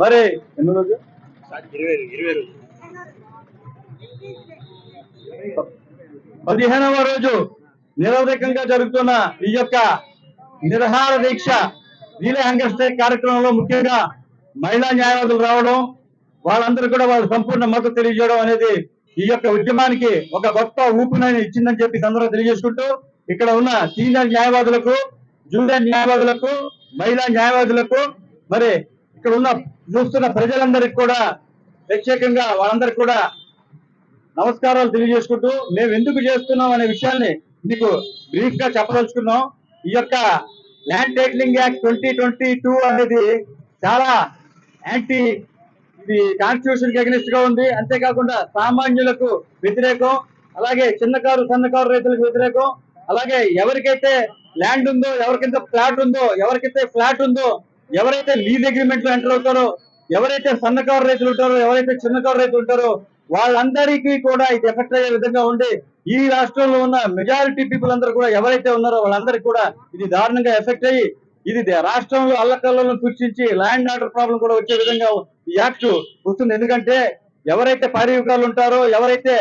మరి ఎన్ని రోజు పదిహేనవ రోజు నిరవధికంగా జరుగుతున్న ఈ యొక్క నిరహార దీక్ష రీలే కార్యక్రమంలో ముఖ్యంగా మహిళా న్యాయవాదులు రావడం వాళ్ళందరూ కూడా వాళ్ళు సంపూర్ణ మద్దతు తెలియజేయడం అనేది ఈ యొక్క ఉద్యమానికి ఒక గొప్ప ఊపునని ఇచ్చిందని చెప్పి సందర్భంగా తెలియజేసుకుంటూ ఇక్కడ ఉన్న సీనియర్ న్యాయవాదులకు జూనియర్ న్యాయవాదులకు మహిళా న్యాయవాదులకు మరి ఇక్కడ ఉన్న చూస్తున్న ప్రజలందరికీ కూడా ప్రత్యేకంగా వాళ్ళందరికీ కూడా నమస్కారాలు తెలియజేసుకుంటూ మేము ఎందుకు చేస్తున్నాం అనే విషయాన్ని మీకు బ్రీఫ్గా చెప్పదలుచుకున్నాం. ఈ యొక్క land titling act twenty twenty two అనేది చాలా యాంటీ ఇది కాన్స్టిట్యూషన్కి అగనిస్ట్గా ఉంది. అంతేకాకుండా సామాన్యులకు వ్యతిరేకం అలాగే చిన్నకారు సన్నకారు రైతులకు వ్యతిరేకం అలాగే ఎవరికైతే ల్యాండ్ ఉందో ఎవరికైతే ఫ్లాట్ ఉందో ఎవరికైతే ఫ్లాట్ ఉందో ఎవరైతే లీజ్ అగ్రిమెంట్లో ఎంటర్ అవుతారో ఎవరైతే సన్నకారు రైతులు ఉంటారో ఎవరైతే చిన్నకారు రైతులు ఉంటారో వాళ్ళందరికీ కూడా ఇది ఎఫెక్ట్ అయ్యే విధంగా ఉండి ఈ రాష్ట్రంలో ఉన్న మెజారిటీ పీపుల్ అందరూ కూడా ఎవరైతే ఉన్నారో వాళ్ళందరికీ కూడా ఇది దారుణంగా ఎఫెక్ట్ అయ్యి ఇది రాష్ట్రంలో అల్లకల్లను సృష్టించి ల్యాండ్ ఆర్డర్ ప్రాబ్లం కూడా వచ్చే విధంగా ఈ యాక్ట్ వస్తుంది. ఎందుకంటే ఎవరైతే పారివికాలు ఉంటారో ఎవరైతే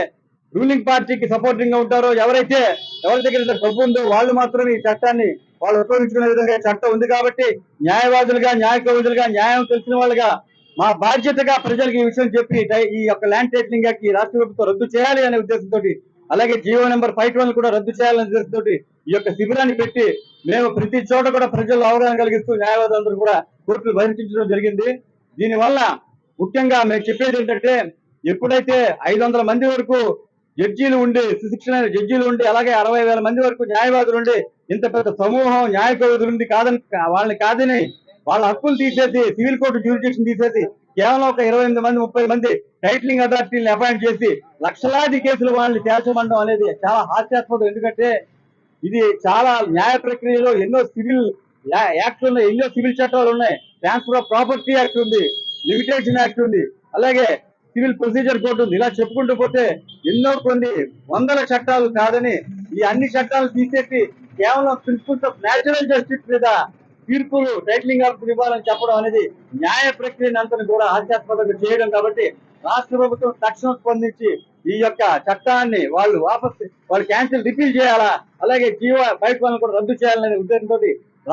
రూలింగ్ పార్టీకి సపోర్టింగ్గా ఉంటారో ఎవరైతే ఎవరి దగ్గర డబ్బు ఉందో వాళ్ళు మాత్రమే ఈ చట్టాన్ని వాళ్ళు ఉపయోగించుకునే విధంగా చట్టం ఉంది కాబట్టి న్యాయవాదులుగా న్యాయ న్యాయం తెలిసిన వాళ్ళుగా మా బాధ్యతగా ప్రజలకు ఈ విషయం చెప్పి ఈ యొక్క ల్యాండ్ టైటిలింగ్ యాక్ట్ ఈ రాష్ట్ర ప్రభుత్వం రద్దు చేయాలి అనే ఉద్దేశంతో అలాగే జియో నెంబర్ ఫైవ్ కూడా రద్దు చేయాలనే ఉద్దేశంతో ఈ యొక్క శిబిరాన్ని పెట్టి మేము ప్రతి చోట కూడా ప్రజల్లో అవగాహన కలిగిస్తూ న్యాయవాదులందరూ కూడా కోర్టులు బహిష్కరించడం జరిగింది. దీనివల్ల ముఖ్యంగా మేము చెప్పేది ఏంటంటే ఎప్పుడైతే ఐదు వందల మంది వరకు జడ్జీలు ఉండి సుశిక్షణ జడ్జీలు ఉండి అలాగే అరవై వేల మంది వరకు న్యాయవాదులు ఉండి ఇంత పెద్ద సమూహం న్యాయ కవిధులు ఉంది కాదని వాళ్ళని కాదని వాళ్ళ హక్కులు తీసేసి సివిల్ కోర్టు జ్యూరిడిక్షన్ తీసేసి కేవలం ఒక ఇరవై ఎనిమిది మంది ముప్పై మంది టైటిలింగ్ అథారిటీని అపాయింట్ చేసి లక్షలాది కేసులు వాళ్ళని తేల్చమండడం అనేది చాలా హాస్యాస్పదం. ఎందుకంటే ఇది చాలా న్యాయ ప్రక్రియలో ఎన్నో సివిల్ యాక్ట్లు ఉన్నాయి ఎన్నో సివిల్ చట్టాలు ఉన్నాయి. ట్రాన్స్ఫర్ ఆఫ్ ప్రాపర్టీ యాక్ట్ ఉంది లిమిటేషన్ యాక్ట్ ఉంది. అలాగే సివిల్ ప్రొసీజర్ కోడ్ ఉంది. ఇలా చెప్పుకుంటూ పోతే ఎన్నో కొన్ని వందల చట్టాలు కాదని ఈ అన్ని చట్టాలు తీసేసి కేవలం ప్రిన్సిపల్స్ ఆఫ్ న్యాచురల్ జస్టిస్ మీద తీర్పులు టైటిలింగ్ ఆఫ్ ఇవ్వాలని చెప్పడం అనేది న్యాయ ప్రక్రియను అంతా కూడా హాస్యాస్పదంగా చేయడం కాబట్టి రాష్ట్ర ప్రభుత్వం తక్షణం స్పందించి ఈ యొక్క చట్టాన్ని వాళ్ళు వాపస్ వాళ్ళు క్యాన్సిల్ రిపీల్ చేయాలా? అలాగే జీవ బయట వాళ్ళని కూడా రద్దు చేయాలనే ఉద్దేశంతో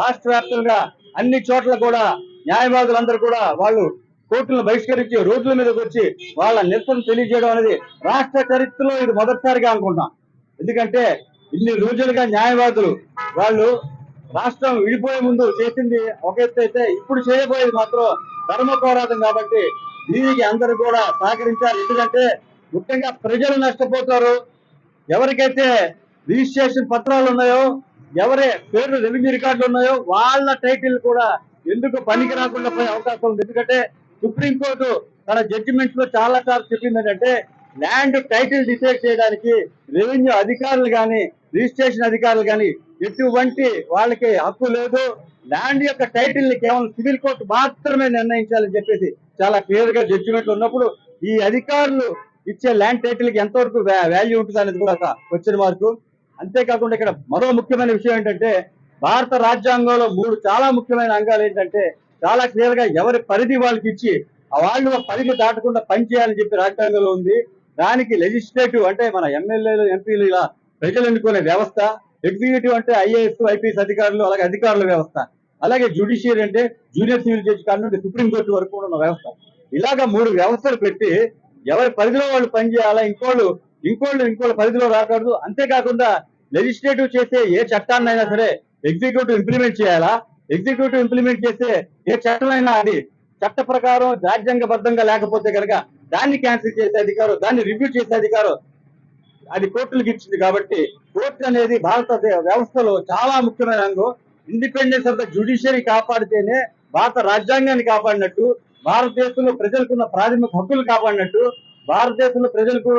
రాష్ట్ర వ్యాప్తంగా అన్ని చోట్ల కూడా న్యాయవాదులందరూ కూడా వాళ్ళు కోర్టులను బహిష్కరించి రోడ్ల మీదకి వచ్చి వాళ్ళ నిరసన తెలియజేయడం అనేది రాష్ట్ర చరిత్రలో ఇది మొదటిసారిగా అనుకుంటాం. ఎందుకంటే ఇన్ని రోజులుగా న్యాయవాదులు వాళ్ళు రాష్ట్రం విడిపోయే ముందు చేసింది ఒక ఎత్తు అయితే ఇప్పుడు చేయబోయేది మాత్రం ధర్మ పోరాటం కాబట్టి దీనికి అందరూ కూడా సహకరించాలి. ఎందుకంటే ముఖ్యంగా ప్రజలు నష్టపోతారు. ఎవరికైతే రిజిస్ట్రేషన్ పత్రాలు ఉన్నాయో ఎవరి పేర్లు రెవెన్యూ రికార్డులు ఉన్నాయో వాళ్ళ టైటిల్ కూడా ఎందుకు పనికి రాకుండా పోయే అవకాశం ఉంది. ఎందుకంటే సుప్రీంకోర్టు తన జడ్జిమెంట్స్లో చాలా సార్లు చెప్పింది ఏంటంటే ల్యాండ్ టైటిల్ డిసైడ్ చేయడానికి రెవెన్యూ అధికారులు కానీ రిజిస్ట్రేషన్ అధికారులు కానీ ఎటువంటి వాళ్ళకి హక్కు లేదు. ల్యాండ్ యొక్క టైటిల్ని కేవలం సివిల్ కోర్టు మాత్రమే నిర్ణయించాలని చెప్పేసి చాలా క్లియర్గా జడ్జిమెంట్ ఉన్నప్పుడు ఈ అధికారులు ఇచ్చే ల్యాండ్ టైటిల్కి ఎంతవరకు వాల్యూ ఉంటుంది అనేది కూడా ఒక క్వశ్చన్ మార్కు అంతేకాకుండా ఇక్కడ మరో ముఖ్యమైన విషయం ఏంటంటే భారత రాజ్యాంగంలో మూడు చాలా ముఖ్యమైన అంగాలు ఏంటంటే చాలా క్లియర్గా ఎవరి పరిధి వాళ్ళకి ఇచ్చి వాళ్ళు పరిధి దాటకుండా పనిచేయాలని చెప్పి రాజ్యాంగంలో ఉంది. దానికి లెజిస్లేటివ్ అంటే మన ఎమ్మెల్యేలు ఎంపీలు ఇలా ప్రజలు ఎన్నుకునే వ్యవస్థ ఎగ్జిక్యూటివ్ అంటే ఐఏఎస్ ఐపీఎస్ అధికారులు అలాగే అధికారుల వ్యవస్థ. అలాగే జ్యుడిషియరీ అంటే జూనియర్ సివిల్ జడ్జి కాడ నుండి సుప్రీం కోర్టు వరకు ఉన్న వ్యవస్థ. ఇలాగ మూడు వ్యవస్థలు పెట్టి ఎవరి పరిధిలో వాళ్ళు పనిచేయాలా ఇంకోళ్ళు ఇంకోళ్ళు ఇంకోళ్ళ పరిధిలో రాకూడదు. అంతేకాకుండా లెజిస్లేటివ్ చేసే ఏ చట్టాన్నైనా సరే ఎగ్జిక్యూటివ్ ఇంప్లిమెంట్ చేయాలా ఎగ్జిక్యూటివ్ ఇంప్లిమెంట్ చేసే ఏ చట్టమైనా అది. చట్ట ప్రకారం రాజ్యాంగబద్ధంగా లేకపోతే కనుక దాన్ని క్యాన్సిల్ చేసే అధికారం దాన్ని రివ్యూ చేసే అధికారం అది కోర్టులకు ఇచ్చింది కాబట్టి కోర్టు అనేది భారత వ్యవస్థలో చాలా ముఖ్యమైన అంగం ఇండిపెండెన్స్ ఆఫ్ ద జ్యుడిషియరీ కాపాడితేనే భారత రాజ్యాంగాన్ని కాపాడినట్టు భారతదేశంలో ప్రజలకున్న ప్రాథమిక హక్కులు కాపాడినట్టు భారతదేశంలో ప్రజలకు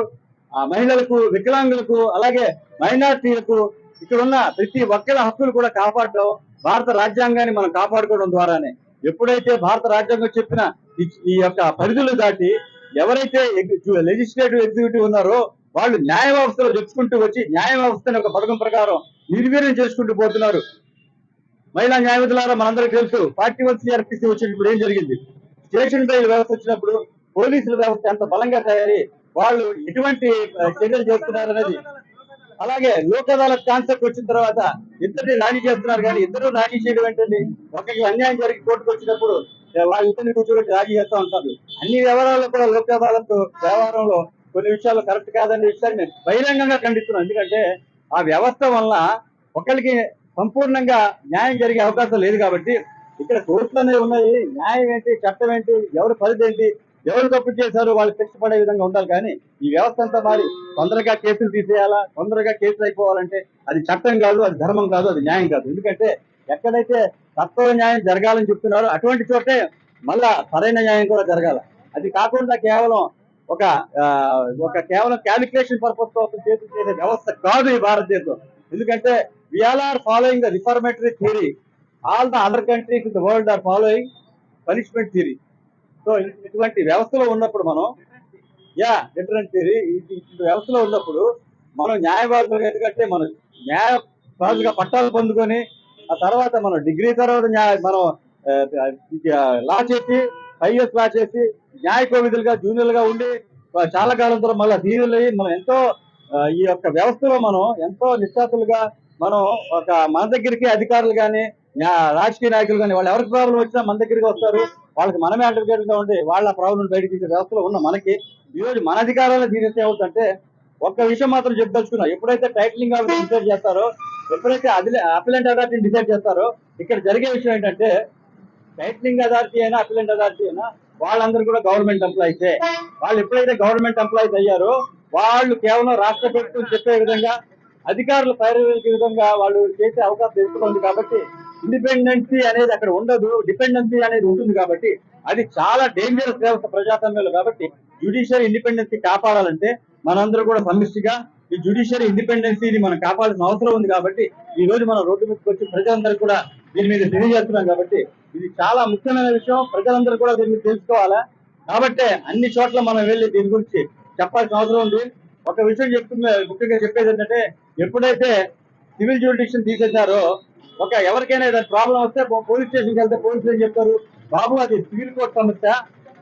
ఆ మహిళలకు వికలాంగులకు అలాగే మైనార్టీలకు ఇక్కడ ఉన్న ప్రతి ఒక్కరి హక్కులు కూడా కాపాడడం భారత రాజ్యాంగాన్ని మనం కాపాడుకోవడం ద్వారానే ఎప్పుడైతే భారత రాజ్యాంగం చెప్పిన ఈ- యొక్క పరిధులు దాటి ఎవరైతే లెజిస్లేటివ్ ఎగ్జిక్యూటివ్ ఉన్నారో వాళ్ళు న్యాయ వ్యవస్థలో తెచ్చుకుంటూ వచ్చి న్యాయ వ్యవస్థని ఒక పథకం ప్రకారం నిర్వీర్యం చేసుకుంటూ పోతున్నారు. మహిళా న్యాయవాదులారా మనందరికీ తెలుసు పార్టీ వన్ సిఆర్పిసి వచ్చినప్పుడు ఏం జరిగింది? స్టేషన్ రైలు వ్యవస్థ వచ్చినప్పుడు పోలీసుల వ్యవస్థ ఎంత బలంగా తయారీ వాళ్ళు ఎటువంటి చర్యలు చేస్తున్నారనేది అలాగే లోక్ అదాలత్ కాన్సెప్ట్ వచ్చిన తర్వాత ఇద్దరిని నాని చేస్తున్నారు కానీ ఇద్దరు నాని చేయడం ఏంటండి? ఒకరికి అన్యాయం జరిగి కోర్టుకు వచ్చినప్పుడు ఏ, ఇద్దరిని కూర్చోబెట్టి రాజీ చేస్తూ ఉంటారు. అన్ని వ్యవహారాల్లో కూడా లోక్ అదాలత్ వ్యవహారంలో కొన్ని విషయాలు కరెక్ట్ కాదనే విషయాన్ని నేను బహిరంగంగా ఖండిస్తున్నాను ఎందుకంటే ఆ వ్యవస్థ వల్ల ఒకరికి సంపూర్ణంగా న్యాయం జరిగే అవకాశం లేదు కాబట్టి ఇక్కడ కోర్టులు అనేవి ఉన్నాయి. న్యాయం ఏంటి? చట్టం ఏంటి? ఎవరు పరిధి ఏంటి? ఎవరు తప్పు చేశారు వాళ్ళు శిక్ష పడే విధంగా ఉండాలి. కానీ ఈ వ్యవస్థ అంతా మారి తొందరగా కేసులు తీసేయాలా? తొందరగా కేసులు అయిపోవాలంటే అది చట్టం కాదు అది ధర్మం కాదు అది న్యాయం కాదు. ఎందుకంటే ఎక్కడైతే తత్వ న్యాయం జరగాలని చెప్తున్నారో అటువంటి చోటే మళ్ళా సరైన న్యాయం కూడా జరగాల. అది కాకుండా కేవలం ఒక ఒక కేవలం క్యాలిక్యులేషన్ పర్పస్ కోసం చేసి చేసే వ్యవస్థ కాదు ఈ భారతదేశం. ఎందుకంటే we are are following the reformatory theory all the other countries in the world are following punishment theory so ఇటువంటి వ్యవస్థలో ఉన్నప్పుడు మనం యా డిఫరెంట్ థియరీ ఇటువంటి వ్యవస్థలో ఉన్నప్పుడు మనం న్యాయవాదులు ఎందుకంటే మనం న్యాయ రాజుగా పట్టాలు పొందుకొని ఆ తర్వాత మనం డిగ్రీ తర్వాత న్యాయ మనం లా చేసి ఐఎస్ లా చేసి న్యాయ కోవిధులుగా జూనియర్లుగా ఉండి చాలా కాలం తర్వాత మళ్ళీ సీనియర్లు అయ్యి మనం ఎంతో ఈ యొక్క వ్యవస్థలో మనం ఎంతో నిశ్చాతులుగా మనం ఒక మన దగ్గరికి అధికారులు కానీ రాజకీయ నాయకులు కానీ వాళ్ళు ఎవరికి ప్రాబ్లం వచ్చినా మన దగ్గరికి వస్తారు. వాళ్ళకి మనమే అడ్వకేట్గా ఉండి వాళ్ళ ప్రాబ్లం బయటకి తీసే వ్యవస్థలో ఉన్న మనకి ఈ రోజు మన అధికారాలు తీసేస్తే ఏమవుతుందంటే ఒక్క విషయం మాత్రం చెప్పదలుచుకున్నా. ఎప్పుడైతే టైటిలింగ్ ఆఫీస్ డిసైడ్ చేస్తారో ఎప్పుడైతే అపిలెంట్ అథారిటీని డిసైడ్ చేస్తారో ఇక్కడ జరిగే విషయం ఏంటంటే టైటిలింగ్ అథారిటీ అయినా అపిలెంట్ అథారిటీ అయినా వాళ్ళందరూ కూడా గవర్నమెంట్ ఎంప్లాయీసే వాళ్ళు ఎప్పుడైతే గవర్నమెంట్ ఎంప్లాయీస్ అయ్యారో వాళ్ళు కేవలం రాష్ట్ర ప్రభుత్వం చెప్పే విధంగా అధికారులు పర్యవేక్షించే విధంగా వాళ్ళు చేసే అవకాశం ఎక్కువ ఉంది కాబట్టి ఇండిపెండెన్సీ అనేది అక్కడ ఉండదు. డిపెండెన్సీ అనేది ఉంటుంది కాబట్టి అది చాలా డేంజరస్ వ్యవస్థ ప్రజాస్వామ్యంలో కాబట్టి జ్యుడిషియరీ ఇండిపెండెన్సీ కాపాడాలంటే మనందరూ కూడా సమిష్టిగా ఈ జ్యుడిషియరీ ఇండిపెండెన్సీని మనం కాపాడాల్సిన అవసరం ఉంది కాబట్టి ఈ రోజు మనం రోడ్డు మీదకి వచ్చి ప్రజలందరూ కూడా దీని మీద తెలియజేస్తున్నాం కాబట్టి ఇది చాలా ముఖ్యమైన విషయం. ప్రజలందరూ కూడా దీన్ని తెలుసుకోవాలా? కాబట్టి అన్ని చోట్ల మనం వెళ్ళి దీని గురించి చెప్పాల్సిన అవసరం ఉంది. ఒక విషయం చెప్తున్న ముఖ్యంగా చెప్పేది ఏంటంటే ఎప్పుడైతే సివిల్ జ్యూరిడిక్షన్ తీసేశారో ఒక ఎవరికైనా ఏదైనా ప్రాబ్లం వస్తే పోలీస్ స్టేషన్కి వెళ్తే పోలీసులు ఏం చెప్తారు? బాబు అది సివిల్ కోర్టు సమస్య.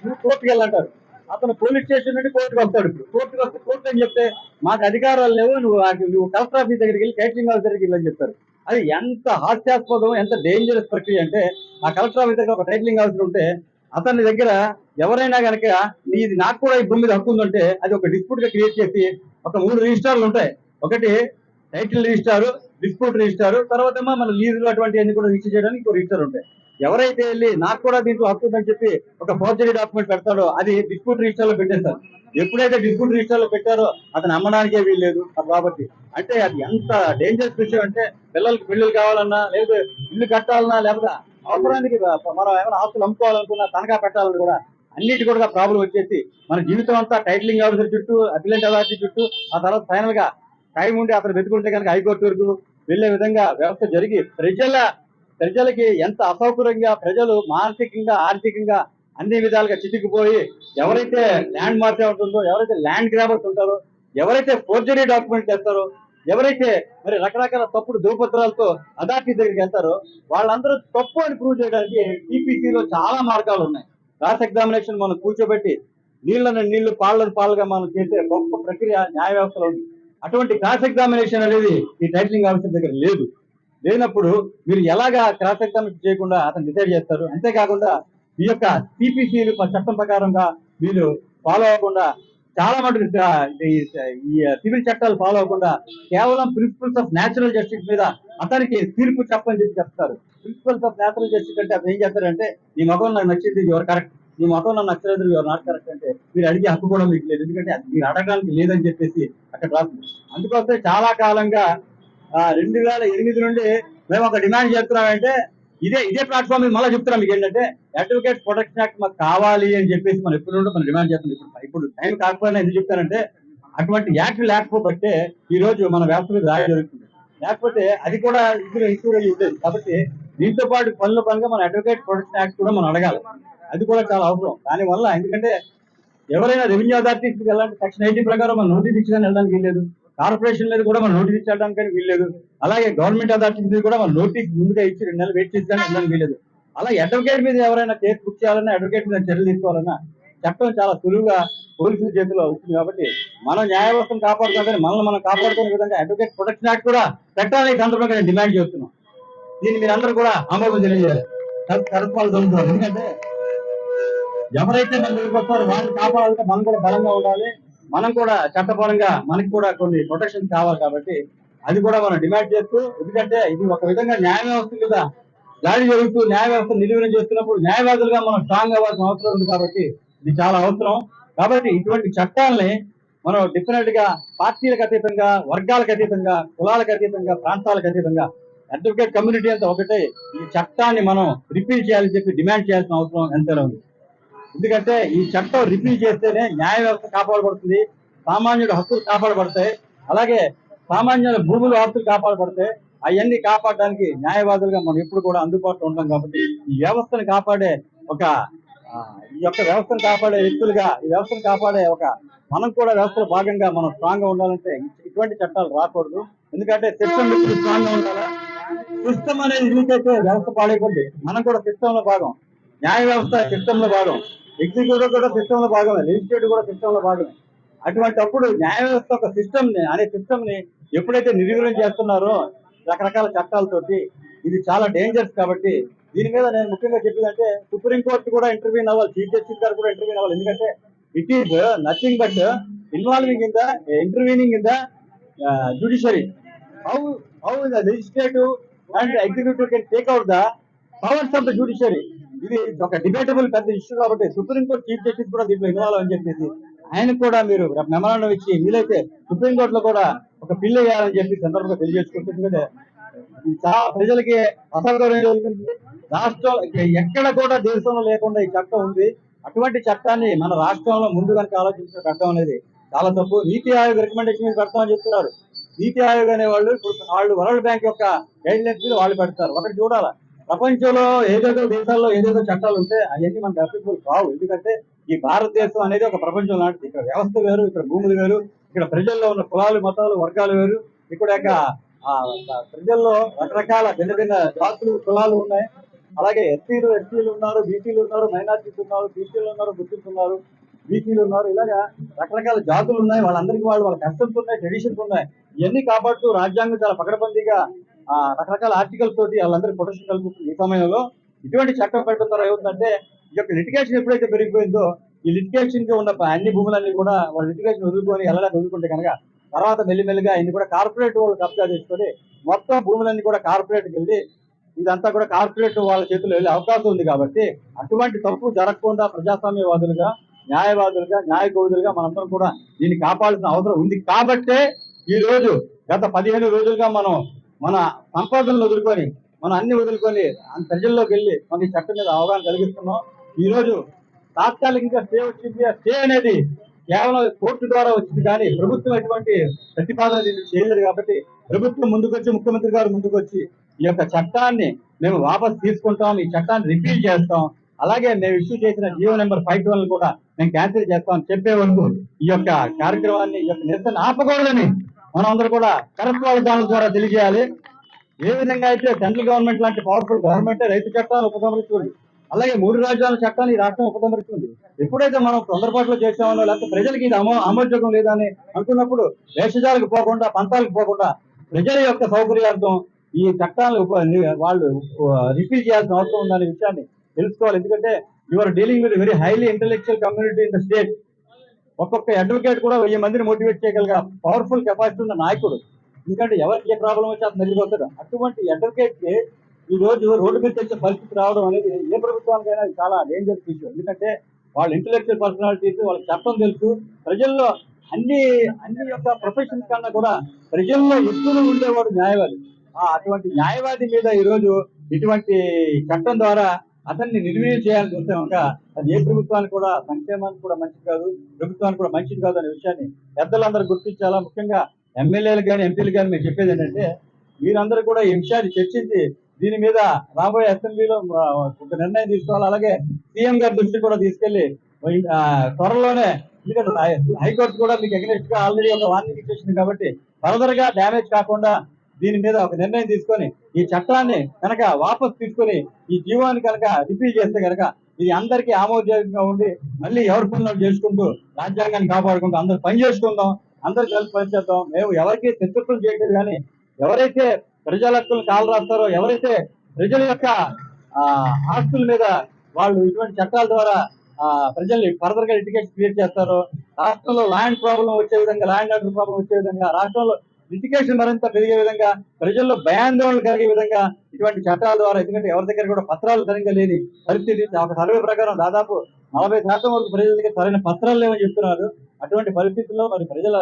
నువ్వు కోర్టుకి వెళ్ళంటారు. అతను పోలీస్ స్టేషన్ నుండి కోర్టుకు వస్తాడు ఇప్పుడు. కోర్టుకు వస్తే కోర్టు అని చెప్తే మాకు అధికారాలు లేవు నువ్వు నువ్వు కలెక్టర్ ఆఫీస్ దగ్గరికి వెళ్ళి కేటరింగ్ ఆఫీస్ దగ్గరికి వెళ్ళని చెప్తారు. అది ఎంత హాస్యాస్పదం ఎంత డేంజరస్ ప్రక్రియ అంటే ఆ కలెక్టర్ ఆఫీస్ దగ్గర ఒక టైటిలింగ్ ఆఫీసర్ ఉంటే అతని దగ్గర ఎవరైనా కనుక ఇది నాకు కూడా ఈ భూమి మీద హక్కు ఉందంటే అది ఒక డిస్ప్యూట్గా క్రియేట్ చేసి ఒక మూడు రిజిస్టార్లు ఉంటాయి. ఒకటి టైటిల్ రిజిస్టారు డిస్ప్యూట్ రిజిస్టారు తర్వాత మన లీజులు అటువంటివన్నీ కూడా రిజిస్టర్ చేయడానికి ఒక రిజిస్టర్ ఉంటాయి. ఎవరైతే వెళ్ళి నాకు కూడా దీంట్లో హక్కు ఉందని చెప్పి ఒక ఫోర్జరీ డాక్యుమెంట్ పెడతాడో అది డిస్ప్యూట్ రిజిస్టర్లో పెట్టేస్తారు. ఎప్పుడైతే డిస్ప్యూట్ రిజిస్టర్లో పెట్టారో అతను అమ్మడానికే వీల్లేదు ఆ ప్రాపర్టీ అంటే అది ఎంత డేంజరస్ విషయం అంటే పిల్లలకి పెళ్ళిళ్ళు కావాలన్నా లేదా ఇల్లు కట్టాలన్నా లేకపోతే అవసరానికి మనం ఏమైనా ఆస్తులు అమ్ముకోవాలనుకున్నా తనఖా పెట్టాలని కూడా అన్నిటి కూడా ప్రాబ్లం వచ్చేసి మన జీవితం అంతా టైటిలింగ్ ఆఫీసర్ చుట్టూ అపిలెంట్ అథారిటీ చుట్టూ ఆ తర్వాత ఫైనల్గా టైం ఉండి అతను వెతుకుంటే కనుక హైకోర్టు వరకు వెళ్ళే విధంగా వ్యవస్థ జరిగి ప్రజల ప్రజలకి ఎంత అసౌకర్యంగా ప్రజలు మానసికంగా ఆర్థికంగా అన్ని విధాలుగా చితికిపోయి ఎవరైతే ల్యాండ్ మార్చే ఉంటుందో ఎవరైతే ల్యాండ్ గ్రాబర్స్ ఉంటారో ఎవరైతే ఫోర్జరీ డాక్యుమెంట్ చేస్తారో ఎవరైతే మరి రకరకాల తప్పుడు ధృవపత్రాలతో అథారిటీ దగ్గరికి వెళ్తారో వాళ్ళందరూ తప్పు అని ప్రూవ్ చేయడానికి టీపీసీలో చాలా మార్గాలు ఉన్నాయి. క్రాస్ ఎగ్జామినేషన్ మనం కూర్చోబెట్టి నీళ్ళను నీళ్ళు పాళ్ళను పాలుగా మనం చేసే గొప్ప ప్రక్రియ న్యాయ వ్యవస్థలో ఉంది. అటువంటి క్రాస్ ఎగ్జామినేషన్ అనేది ఈ టైటిలింగ్ ఆఫీసర్ దగ్గర లేదు. లేనప్పుడు మీరు ఎలాగా క్రాస్ ఎగ్జామినేషన్ చేయకుండా అతను డిసైడ్ చేస్తారు? అంతేకాకుండా ఈ యొక్క సిపిసిలు చట్టం ప్రకారంగా వీళ్ళు ఫాలో అవ్వకుండా చాలా మటుకు ఈ- సివిల్ చట్టాలు ఫాలో అవ్వకుండా కేవలం ప్రిన్సిపల్స్ ఆఫ్ నేచురల్ జస్టిస్ మీద అతనికి తీర్పు చెప్పని చెప్పి చెప్తారు. ప్రిన్సిపల్స్ ఆఫ్ నేచురల్ జస్టిస్ అంటే అతను ఏం చేస్తారంటే ఈ మగం నాకు నచ్చింది ఎవరు కరెక్ట్ మీ మతం నచ్చలేదు యువర్ నాట్ కరెక్ట్ అంటే మీరు అడిగే హక్కు కూడా మీకు లేదు. ఎందుకంటే అది మీరు అడగడానికి లేదని చెప్పేసి అక్కడ రాస్తుంది అందుకోసం చాలా కాలంగా రెండు వేల ఎనిమిది నుండి మేము ఒక డిమాండ్ చేస్తున్నామంటే ఇదే ఇదే ప్లాట్ఫామ్ మళ్ళీ చెప్తున్నాం మీకు ఏంటంటే అడ్వకేట్ ప్రొటెక్షన్ యాక్ట్ మాకు కావాలి అని చెప్పేసి మనం ఎప్పుడు నుండి మనం డిమాండ్ చేస్తున్నాం. ఇప్పుడు ఇప్పుడు టైం కాకపోయినా ఎందుకు చెప్తానంటే అటువంటి యాక్ట్ లేకపోబట్టే ఈ రోజు మన వ్యవస్థ మీద రాయి జరుగుతుంది. లేకపోతే అది కూడా ఇందులో ఇష్యూ అయ్యి ఉండేది. కాబట్టి దీంతో పాటు పనుల పనులుగా మన అడ్వకేట్ ప్రొటెక్షన్ యాక్ట్ కూడా మనం అడగాలి. అది కూడా చాలా అవసరం. దానివల్ల ఎందుకంటే ఎవరైనా రెవెన్యూ అథారిటీస్ వెళ్ళాలంటే సెక్షన్ ఎయిటీ ప్రకారం మనం నోటీస్ ఇచ్చిన వెళ్ళడానికి లేదు కార్పొరేషన్ మీద కూడా మనం నోటీస్ ఇచ్చడానికి వీల్లేదు. అలాగే గవర్నమెంట్ అథారిటీ మీద కూడా మనం నోటీస్ ముందుగా ఇచ్చి రెండు నెలలు వెయిట్ చేసి వెళ్ళడానికి వీల్లేదు. అలాగే అడ్వకేట్ మీద ఎవరైనా కేసు బుక్ చేయాలన్నా అడ్వకేట్ మీద చర్యలు తీసుకోవాలన్నా చట్టం చాలా సులువుగా పోలీసుల చేతిలో అవుతుంది కాబట్టి మనం న్యాయ వ్యవస్థను కాపాడుకోవాలి మనల్ని మనం కాపాడుకునే విధంగా అడ్వకేట్ ప్రొటెక్షన్ యాక్ట్ కూడా పెట్టాలని సందర్భంగా నేను డిమాండ్ చేస్తున్నాం దీన్ని మీరందరూ కూడా ఆమోదం తెలియజేయాలి. కరస్పాలు ఎందుకంటే ఎవరైతే మన దగ్గరికి వస్తారో వాళ్ళని కాపాడాలంటే మనం కూడా బలంగా ఉండాలి. మనం కూడా చట్టపరంగా మనకి కూడా కొన్ని ప్రొటెక్షన్ కావాలి కాబట్టి అది కూడా మనం డిమాండ్ చేస్తూ ఎందుకంటే ఇది ఒక విధంగా న్యాయ వ్యవస్థ మీద దాడి జరుగుతూ న్యాయ వ్యవస్థ నిర్వీర్యం చేస్తున్నప్పుడు న్యాయవాదులుగా మనం స్ట్రాంగ్ అవ్వాల్సిన అవసరం ఉంది కాబట్టి ఇది చాలా అవసరం. కాబట్టి ఇటువంటి చట్టాలని మనం డిఫరెంట్గా పార్టీలకు అతీతంగా వర్గాలకు అతీతంగా కులాలకు అతీతంగా ప్రాంతాలకు అతీతంగా అడ్వకేట్ కమ్యూనిటీ అంతా ఒకటే. ఈ చట్టాన్ని మనం రిపీల్ చేయాలని చెప్పి డిమాండ్ చేయాల్సిన అవసరం ఎంతైనా ఉంది. ఎందుకంటే ఈ చట్టం రిపీల్ చేస్తేనే న్యాయ వ్యవస్థ కాపాడబడుతుంది సామాన్యుడు హక్కులు కాపాడబడతాయి అలాగే సామాన్యుల భూముల హక్కులు కాపాడబడతాయి. అవన్నీ కాపాడడానికి న్యాయవాదులుగా మనం ఎప్పుడు కూడా అందుబాటులో ఉంటాం కాబట్టి ఈ వ్యవస్థను కాపాడే ఒక ఈ యొక్క వ్యవస్థను కాపాడే వ్యక్తులుగా ఈ వ్యవస్థను కాపాడే ఒక మనం కూడా వ్యవస్థలో భాగంగా మనం స్ట్రాంగ్గా ఉండాలంటే ఇటువంటి చట్టాలు రాకూడదు. ఎందుకంటే సిస్టమ్ స్ట్రాంగ్గా ఉండాలా? సిస్టమ్ అనేది వీలైతే అయితే వ్యవస్థ పాడైపోద్ది? మనం కూడా సిస్టమ్లో భాగం. న్యాయ వ్యవస్థ సిస్టమ్లో భాగం. ఎగ్జిక్యూటివ్ కూడా సిస్టమ్లో భాగమే లెజిస్లేటివ్ కూడా సిస్టమ్లో భాగమే. అటువంటి అప్పుడు న్యాయ వ్యవస్థ ఒక సిస్టమ్ని అనే సిస్టమ్ని ఎప్పుడైతే నిర్వీర్యం చేస్తున్నారో రకరకాల చట్టాలతోటి ఇది చాలా డేంజర్స్ కాబట్టి దీని మీద నేను ముఖ్యంగా చెప్పేదంటే సుప్రీం కోర్టు కూడా ఇంటర్వ్యూ అవ్వాలి చీఫ్ జస్టిస్ గారు కూడా ఇంటర్వ్యూ అవ్వాలి. ఎందుకంటే it is nothing but involving in the intervening in the judiciary how how the legislative and executive can take out the powers of the judiciary ఇది ఒక debatable పెద్ద issue కాబట్టి supreme court chief justice కూడా దీంట్లో involve అని చెప్పేసి ఆయన కూడా మీరు మెమరాండం ఇచ్చి వీలైతే సుప్రీం లో కూడా ఒక బిల్ వేయాలని చెప్పి సందర్భంగా తెలియజేసుకుంటుంది ఎందుకంటే చాలా ప్రజలకి అసౌకర్యం జరుగుతుంది రాష్ట్రం ఎక్కడ కూడా దేశంలో లేకుండా ఈ చట్టం ఉంది. అటువంటి చట్టాన్ని మన రాష్ట్రంలో ముందు కనుక ఆలోచించిన పెట్టడం అనేది చాలా తప్పు. నీతి ఆయోగ్ రికమెండేషన్ మీద పెడతామని చెప్తున్నారు. నీతి ఆయోగ్ అనే వాళ్ళు ఇప్పుడు వాళ్ళు వరల్డ్ బ్యాంక్ యొక్క గైడ్ లైన్స్ మీద వాళ్ళు పెడతారు. ఒకటి చూడాలా? ప్రపంచంలో ఏదేదో దేశాల్లో ఏదేదో చట్టాలు ఉంటే అవన్నీ మనకు అప్లికబుల్ కావు ఎందుకంటే ఈ భారతదేశం అనేది ఒక ప్రపంచం లాంటిది. ఇక్కడ వ్యవస్థ వేరు ఇక్కడ భూములు వేరు ఇక్కడ ప్రజల్లో ఉన్న కులాలు మతాలు వర్గాలు వేరు. ఇక్కడ యొక్క ఆ, ప్రజల్లో రకరకాల భిన్న భిన్న జాతులు కులాలు ఉన్నాయి. అలాగే ఎస్సీలు ఎస్సీలు ఉన్నారు బీసీలు ఉన్నారు మైనార్టీస్ ఉన్నారు బీసీలు ఉన్నారు గుర్తింపు ఉన్నారు బీసీలు ఉన్నారు. ఇలాగా రకరకాల జాతులు ఉన్నాయి. వాళ్ళందరికీ వాళ్ళు వాళ్ళ కస్టమ్స్ ఉన్నాయి ట్రెడిషన్స్ ఉన్నాయి. ఇవన్నీ కాపాడుతూ రాజ్యాంగం చాలా పకడబందీగా రకరకాల ఆర్టికల్ తోటి వాళ్ళందరూ ప్రొటెక్షన్ కలుగుతుంది ఈ సమయంలో ఇటువంటి చట్టం పెట్టడం ద్వారా ఈ యొక్క లిటిగేషన్ ఎప్పుడైతే పెరిగిపోయిందో ఈ లిటిగేషన్కి ఉన్న అన్ని భూములన్నీ కూడా వాళ్ళ లిటిగేషన్ వదులుకొని వెళ్ళడానికి వదులుకుంటే కనుక తర్వాత మెల్లిమెల్లిగా ఇన్ని కూడా కార్పొరేట్ వాళ్ళు కబ్జా చేసుకొని మొత్తం భూములన్నీ కూడా కార్పొరేట్ వెళ్ళి ఇదంతా కూడా కార్పొరేట్ వాళ్ళ చేతిలో వెళ్ళే అవకాశం ఉంది కాబట్టి అటువంటి తప్పు జరగకుండా ప్రజాస్వామ్యవాదులుగా న్యాయవాదులుగా న్యాయకోవిదులుగా మనందరం కూడా దీన్ని కాపాడాల్సిన అవసరం ఉంది. కాబట్టే ఈ రోజు గత పదిహేను రోజులుగా మనం మన సంపాదనలు వదులుకొని మనం అన్ని వదులుకొని ప్రజల్లోకి వెళ్ళి మన ఈ చట్టం మీద అవగాహన కలిగిస్తున్నాం. ఈరోజు తాత్కాలికంగా స్టే వచ్చింది. ఆ స్టే అనేది కేవలం కోర్టు ద్వారా వచ్చింది కానీ ప్రభుత్వం ఎటువంటి ప్రతిపాదన చేయలేదు కాబట్టి ప్రభుత్వం ముందుకొచ్చి ముఖ్యమంత్రి గారు ముందుకొచ్చి ఈ యొక్క చట్టాన్ని మేము వాపస్ తీసుకుంటాం ఈ చట్టాన్ని రిపీల్ చేస్తాం. అలాగే మేము ఇష్యూ చేసిన జియో నెంబర్ ఫైవ్ ట్వెల్వ్ కూడా మేము క్యాన్సిల్ చేస్తాం అని చెప్పే వరకు ఈ యొక్క కార్యక్రమాన్ని ఈ యొక్క నిరసన ఆపకూడదని మనం అందరు కూడా వాళ్ళ ఛానల్ ద్వారా తెలియజేయాలి. ఏ విధంగా అయితే సెంట్రల్ గవర్నమెంట్ లాంటి పవర్ఫుల్ గవర్నమెంట్ రైతు చట్టాలు ఉపసంహరిస్తుంది అలాగే మూడు రాజ్యాల చట్టాన్ని ఈ రాష్ట్రం ఉపసంహరిస్తుంది ఎప్పుడైతే మనం తొందరపాటులో చేసామో లేకపోతే ప్రజలకి ఇది అమో ఆమోదయోగం లేదని అనుకున్నప్పుడు వేషజాలకు పోకుండా పంతాలకు పోకుండా ప్రజల యొక్క సౌకర్యార్థం ఈ చట్టాలను వాళ్ళు రిపీల్ చేయాల్సిన అవసరం ఉందనే విషయాన్ని తెలుసుకోవాలి. ఎందుకంటే your dealing with very highly intellectual community in the state ఒక్కొక్క అడ్వకేట్ కూడా వెయ్యి మందిని మోటివేట్ చేయగలిగే పవర్ఫుల్ కెపాసిటీ ఉన్న నాయకుడు. ఎందుకంటే ఎవరికి ఏ ప్రాబ్లం వచ్చి అతను ఎదిరిపోతాడు అటువంటి అడ్వకేట్కి ఈ రోజు రోడ్డు మీద తెచ్చే పరిస్థితి రావడం అనేది ఏ ప్రభుత్వానికైనా చాలా డేంజర్ ఇష్యూ ఎందుకంటే వాళ్ళ ఇంటలెక్చువల్ పర్సనాలిటీస్ వాళ్ళకి చట్టం తెలుసు. ప్రజల్లో అన్ని అన్ని యొక్క ప్రొఫెషన్స్ కన్నా కూడా ప్రజల్లో ఎక్కువగా ఉండేవాడు న్యాయవాది. అటువంటి న్యాయవాది మీద ఈ రోజు ఇటువంటి చట్టం ద్వారా అతన్ని నిర్వీర్యం చేయాలని చూస్తే కనుక అది ఏ ప్రభుత్వానికి కూడా సంక్షేమానికి కూడా మంచిది కాదు ప్రభుత్వానికి కూడా మంచిది కాదు అనే విషయాన్ని పెద్దలందరూ గుర్తించాలా? ముఖ్యంగా ఎమ్మెల్యేలు కానీ ఎంపీలు కానీ మేము చెప్పేది ఏంటంటే మీరందరూ కూడా ఈ విషయాన్ని చర్చించి దీని మీద రాబోయే అసెంబ్లీలో ఒక నిర్ణయం తీసుకోవాలి. అలాగే సీఎం గారి దృష్టి కూడా తీసుకెళ్ళి త్వరలోనే ఎందుకంటే హైకోర్టు కూడా మీకు అగ్నెస్ట్గా ఆల్రెడీ ఒక వార్నింగ్ ఇచ్చేసింది కాబట్టి ఫర్దర్గా డ్యామేజ్ కాకుండా దీని మీద ఒక నిర్ణయం తీసుకొని ఈ చట్టాన్ని కనుక వాపస్ తీసుకొని ఈ జీవాన్ని కనుక రిపీల్ చేస్తే కనుక ఇది అందరికీ ఆమోదయోగంగా ఉండి మళ్ళీ ఎవరి పనులు చేసుకుంటూ రాజ్యాంగాన్ని కాపాడుకుంటూ అందరూ పని చేసుకుందాం అందరూ కలిసి పనిచేద్దాం మేము ఎవరికి శత్రుత్వం చేయట్లేదు కానీ ఎవరైతే ప్రజల హక్కులు కాలు రాస్తారో ఎవరైతే ప్రజల యొక్క ఆస్తుల మీద వాళ్ళు ఇటువంటి చట్టాల ద్వారా ప్రజల్ని ఫర్దర్గా లిటిగేషన్ క్రియేట్ చేస్తారో రాష్ట్రంలో ల్యాండ్ ప్రాబ్లం వచ్చే విధంగా ల్యాండ్ ఆర్డర్ ప్రాబ్లం వచ్చే విధంగా రాష్ట్రంలో లిటిగేషన్ మరింత పెరిగే విధంగా ప్రజల్లో భయాందోళన కలిగే విధంగా ఇటువంటి చట్టాల ద్వారా ఎందుకంటే ఎవరి దగ్గర కూడా పత్రాలు సరిగ్గా లేని పరిస్థితి. ఒక సర్వే ప్రకారం దాదాపు నలభై శాతం వరకు ప్రజల దగ్గర సరైన పత్రాలు లేవని చెప్తున్నారు. అటువంటి పరిస్థితుల్లో మరి ప్రజల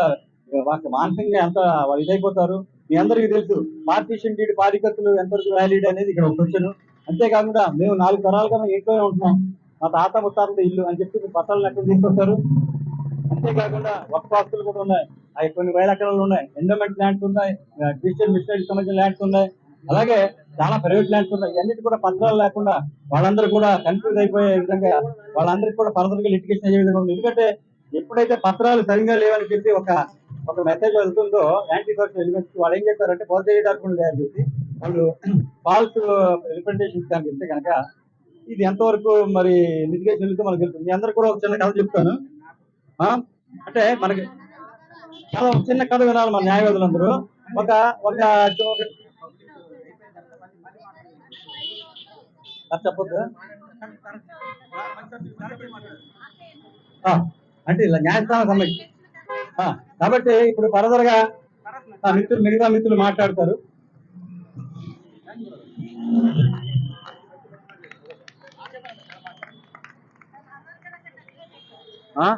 వాళ్ళకి మానసికంగా ఎంత వాళ్ళు ఇదైపోతారు? మీ అందరికీ తెలుసు పార్టీషన్ డీడ్ పారికత్తులు ఎంతవరకు వ్యాలిడ్ అనేది ఇక్కడ ఒక క్వశ్చన్ అంతేకాకుండా మేము నాలుగు తరాలుగా మేము ఇంట్లోనే ఉంటున్నాం. మా తాత ముత్తాతల ఇల్లు అని చెప్పి పత్రాలు ఎక్కడ తీసుకొస్తారు? అంతేకాకుండా వర్క్ ఆస్తులు కూడా ఉన్నాయి. అవి కొన్ని వేల ఎకరాలు ఉన్నాయి. ఎండోమెంట్ ల్యాండ్స్ ఉన్నాయి. డిజిటల్ మిషనరీ సంబంధించిన ల్యాండ్స్ ఉన్నాయి. అలాగే చాలా ప్రైవేట్ ల్యాండ్స్ ఉన్నాయి. ఇవన్నిటి కూడా పత్రాలు లేకుండా వాళ్ళందరూ కూడా కన్ఫ్యూజ్ అయిపోయే విధంగా వాళ్ళందరికీ కూడా ఫర్దర్గా లిటికేషన్ అయ్యే విధంగా ఉంది. ఎందుకంటే ఎప్పుడైతే పత్రాలు సరిగ్గా లేవని చెప్పి ఒక ఒక మెసేజ్ వెళ్తుందో యాంటీ కరప్షన్ ఎలిమెంట్స్ వాళ్ళు ఏం చేస్తారంటే ఫోర్జరీ డాక్యుమెంట్ తయారు చేసి వాళ్ళు ఫాల్స్ రిప్రజెంటేషన్ కనుక చెప్తే కనుక ఇది ఎంతవరకు మరి లిటిగేషన్ వెళ్తే మనకు తెలుస్తుంది? అందరూ అందరు కూడా ఒక చిన్న కథ చెప్తాను. ఆ? అంటే మనకి మనం చిన్న కథ వినాలి మన న్యాయవాదులందరూ. ఒక ఒక ఒక- చెప్పొద్దు. అంటే ఇలా న్యాయస్థానం సంబంధించి. కాబట్టి ఇప్పుడు ఫర్దర్గా ఆ, మిత్రులు మిగతా మిత్రులు మాట్లాడతారు. ఆ?